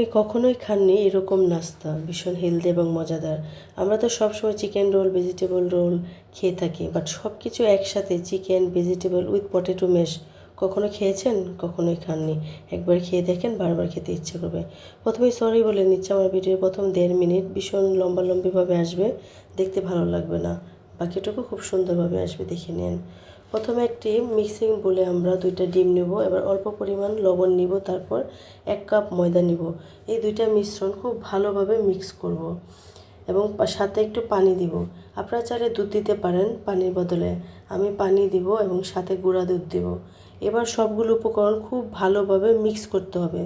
আপনি কখনোই খাননি এরকম নাস্তা, ভীষণ হেলদি এবং মজাদার। আমরা তো সবসময় চিকেন রোল ভেজিটেবল রোল খেয়ে থাকি বাট সব কিছু একসাথে chicken vegetable with potato mash কখনো খেয়েছেন? কখনোই খাননি। একবার খেয়ে দেখেন, বারবার খেতে ইচ্ছে করবে। প্রথমেই সরি বলে নিচ্ছে, আমার ভিডিওর প্রথম দেড় মিনিট ভীষণ লম্বা লম্বিভাবে আসবে, দেখতে ভালো লাগবে না। বাকিটুকু খুব সুন্দরভাবে আসবে, দেখে নিন। প্রথমে একটি মিক্সিং বলে আমরা দুইটা ডিম নেব, এবার অল্প পরিমাণ লবণ নিব, তারপর এক কাপ ময়দা নিব। এই দুইটা মিশ্রণ খুব ভালোভাবে মিক্স করব এবং সাথে একটু পানি দিব। আপনারা চাইলে দুধ দিতে পারেন পানির বদলে। আমি পানি দিব এবং সাথে গুঁড়া দুধ দিব। এবার সবগুলো উপকরণ খুব ভালোভাবে মিক্স করতে হবে।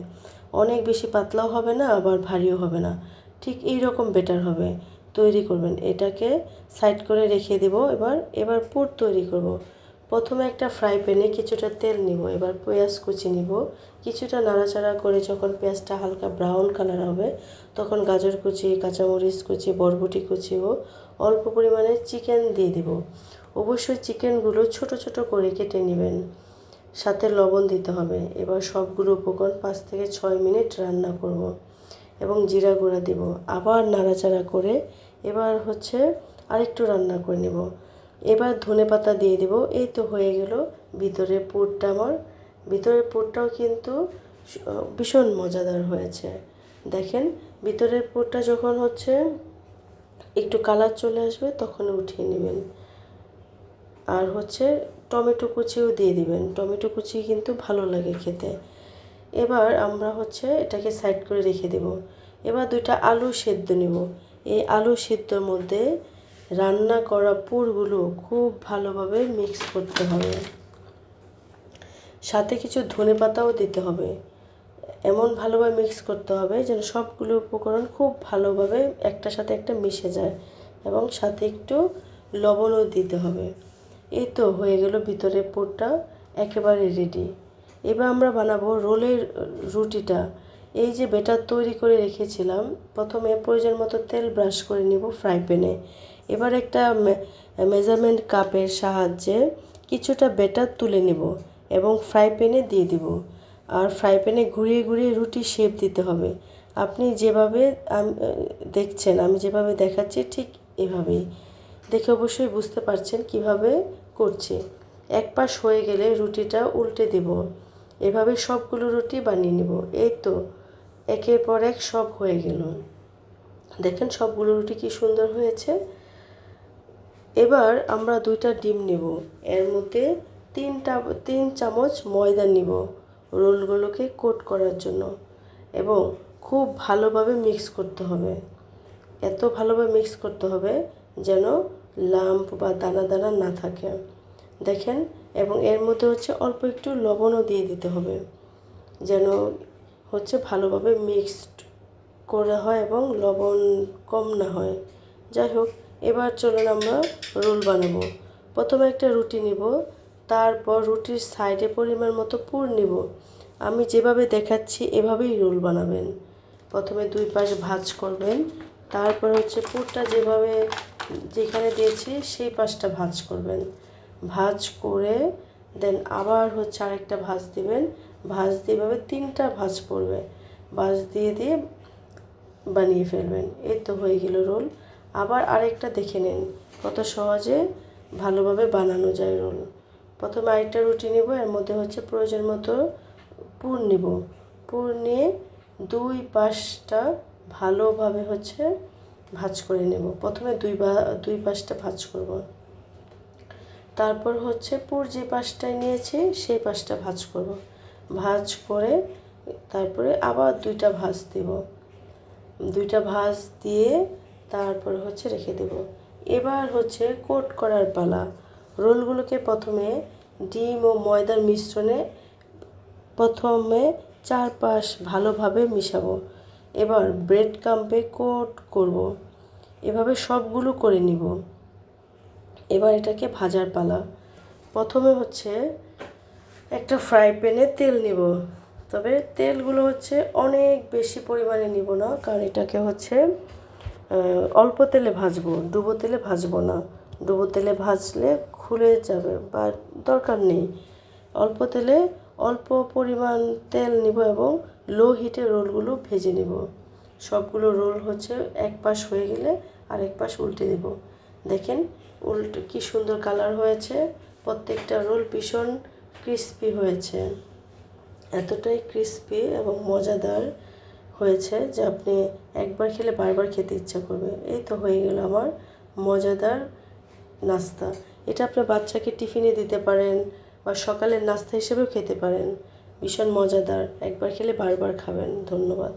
অনেক বেশি পাতলাও হবে না, আবার ভারীও হবে না। ঠিক এই রকম বেটার হবে। তৈরি করবেন। এটাকে সাইড করে রেখে দেব। এবার এবার পুর তৈরি করব। প্রথমে একটা ফ্রাই প্যানে কিছুটা তেল নিব। এবার পেঁয়াজ কুচি নিব। কিছুটা নাড়াচাড়া করে যখন পেঁয়াজটা হালকা ব্রাউন কালার হবে, তখন গাজর কুচি, কাঁচামরিচ কুচি, বরবটি কুচি ও অল্প পরিমাণে চিকেন দিয়ে দেব। অবশ্যই চিকেনগুলো ছোট ছোট করে কেটে নেবেন। সাথে লবণ দিতে হবে। এবার সবগুলো উপকরণ পাঁচ থেকে ছয় মিনিট রান্না করব এবং জিরা গুঁড়া দেব। আবার নাড়াচাড়া করে এবার হচ্ছে আরেকটু রান্না করে নেব। এবার ধনে পাতা দিয়ে দেব। এই তো হয়ে গেল ভিতরে পুরটা আমার। ভিতরের পুরটাও কিন্তু ভীষণ মজাদার হয়েছে। দেখেন, ভিতরের পুরটা যখন হচ্ছে একটু কালার চলে আসবে তখন উঠিয়ে নেবেন। আর হচ্ছে টমেটো কুচিও দিয়ে দিবেন। টমেটো কুচি কিন্তু ভালো লাগে খেতে। এবার আমরা হচ্ছে এটাকে সাইড করে রেখে দেব। এবার দুইটা আলু সেদ্ধ নেব। এই আলু সেদ্ধর মধ্যে রান্না করা পুরগুলো খুব ভালোভাবে মিক্স করতে হবে। সাথে কিছু ধনে পাতাও দিতে হবে। এমন ভালোভাবে মিক্স করতে হবে যেন সবগুলো উপকরণ খুব ভালোভাবে একটার সাথে একটা মিশে যায় এবং সাথে একটু লবণও দিতে হবে। এই তো হয়ে গেল ভিতরে পুরটা একেবারে রেডি এবার আমরা বানাবো রোলের রুটিটা। এই যে বেটার তৈরি করে রেখেছিলাম, প্রথমে প্রয়োজন মতো তেল ব্রাশ করে নিব ফ্রাই প্যানে। এবার একটা মেজারমেন্ট কাপের সাহায্যে কিছুটা বেটার তুলে নেব এবং ফ্রাই প্যানে দিয়ে দিব। আর ফ্রাই প্যানে ঘুরিয়ে ঘুরিয়ে রুটি শেপ দিতে হবে। আপনি যেভাবে দেখছেন, আমি যেভাবে দেখাচ্ছি ঠিক এভাবেই। দেখে অবশ্যই বুঝতে পারছেন কীভাবে করছি। এক পাশ হয়ে গেলে রুটিটা উল্টে দেব। এভাবে সবগুলো রুটি বানিয়ে নেব। এই তো। একের পর এক সব হয়ে গেল। দেখেন সবগুলো রুটি কি সুন্দর হয়েছে। এবার আমরা দুইটা ডিম নেব। এর মধ্যে তিনটা, তিন চামচ ময়দা নিব রোলগুলোকে কোট করার জন্য এবং খুব ভালোভাবে মিক্স করতে হবে। এত ভালোভাবে মিক্স করতে হবে যেন লাম্প বা দানা দানা না থাকে। দেখেন, এবং এর মধ্যে হচ্ছে অল্প একটু লবণও দিয়ে দিতে হবে যেন হচ্ছে ভালোভাবে মিক্সড করা হয় এবং লবণ কম না হয়। যাই হোক, এবার চলুন আমরা রোল বানাবো। প্রথমে একটা রুটি নিব, তারপর রুটির সাইডে পরিমাণ মতো পুর নিব। আমি যেভাবে দেখাচ্ছি, এভাবেই রোল বানাবেন। প্রথমে দুই পাশ ভাজ করবেন, তারপর হচ্ছে পুরটা যেভাবে যেখানে দিয়েছি, সেই পাশটা ভাজ করবেন। ভাজ করে দেন আবার হচ্ছে আরেকটা ভাজ দিবেন। ভাঁজ দিয়ে এভাবে তিনটা ভাঁজ পড়বে। ভাঁজ দিয়ে দিয়ে বানিয়ে ফেলবেন। এই তো হয়ে গেল রোল। আবার আরেকটা দেখে নিন। কত সহজে ভালোভাবে বানানো যায় রোল। প্রথমে আরেকটা রুটি নিব, এর মধ্যে হচ্ছে প্রয়োজন মতো পুর নিব। পুর নিয়ে দুই পাশটা ভালোভাবে হচ্ছে ভাঁজ করে নেব। প্রথমে দুই বা, দুই পাশটা ভাঁজ করব। তারপর হচ্ছে পুর যে পাশটায় নিয়েছি, সেই পাশটা ভাঁজ করব। ভাঁজ করে তারপরে আবার দুইটা ভাঁজ দেব। দুইটা ভাঁজ দিয়ে তারপরে হচ্ছে রেখে দেব। এবার হচ্ছে কোট করার পালা। রোলগুলোকে প্রথমে ডিম ও ময়দার মিশ্রণে প্রথমে চারপাশ ভালোভাবে মিশাবো। এবার ব্রেড কাম্পে কোট করব। এভাবে সবগুলো করে নিব। এবার এটাকে ভাজার পালা। প্রথমে হচ্ছে একটা ফ্রাই প্যানে তেল নিব। তবে তেলগুলো হচ্ছে অনেক বেশি পরিমাণে নিব না, কারণ এটাকে হচ্ছে অল্প তেলে ভাজবো, ডুবো তেলে ভাজবো না। ডুবো তেলে ভাজলে খুলে যাবে বা দরকার নেই। অল্প তেলে অল্প পরিমাণ তেল নিব এবং লো হিটে রোলগুলো ভেজে নেব। সবগুলো রোল হচ্ছে এক পাশ হয়ে গেলে আরেক পাশ উল্টে দেব। দেখেন, উল্টে কি সুন্দর কালার হয়েছে। প্রত্যেকটা রোল ভীষণ ক্রিস্পি হয়েছে। এতটাই ক্রিস্পি এবং মজাদার হয়েছে যে আপনি একবার খেলে বারবার খেতে ইচ্ছা করবে। এই তো হয়ে গেল আমার মজাদার নাস্তা। এটা আপনার বাচ্চাকে টিফিনে দিতে পারেন বা সকালের নাস্তা হিসেবেও খেতে পারেন। ভীষণ মজাদার। একবার খেলে বারবার খাবেন। ধন্যবাদ।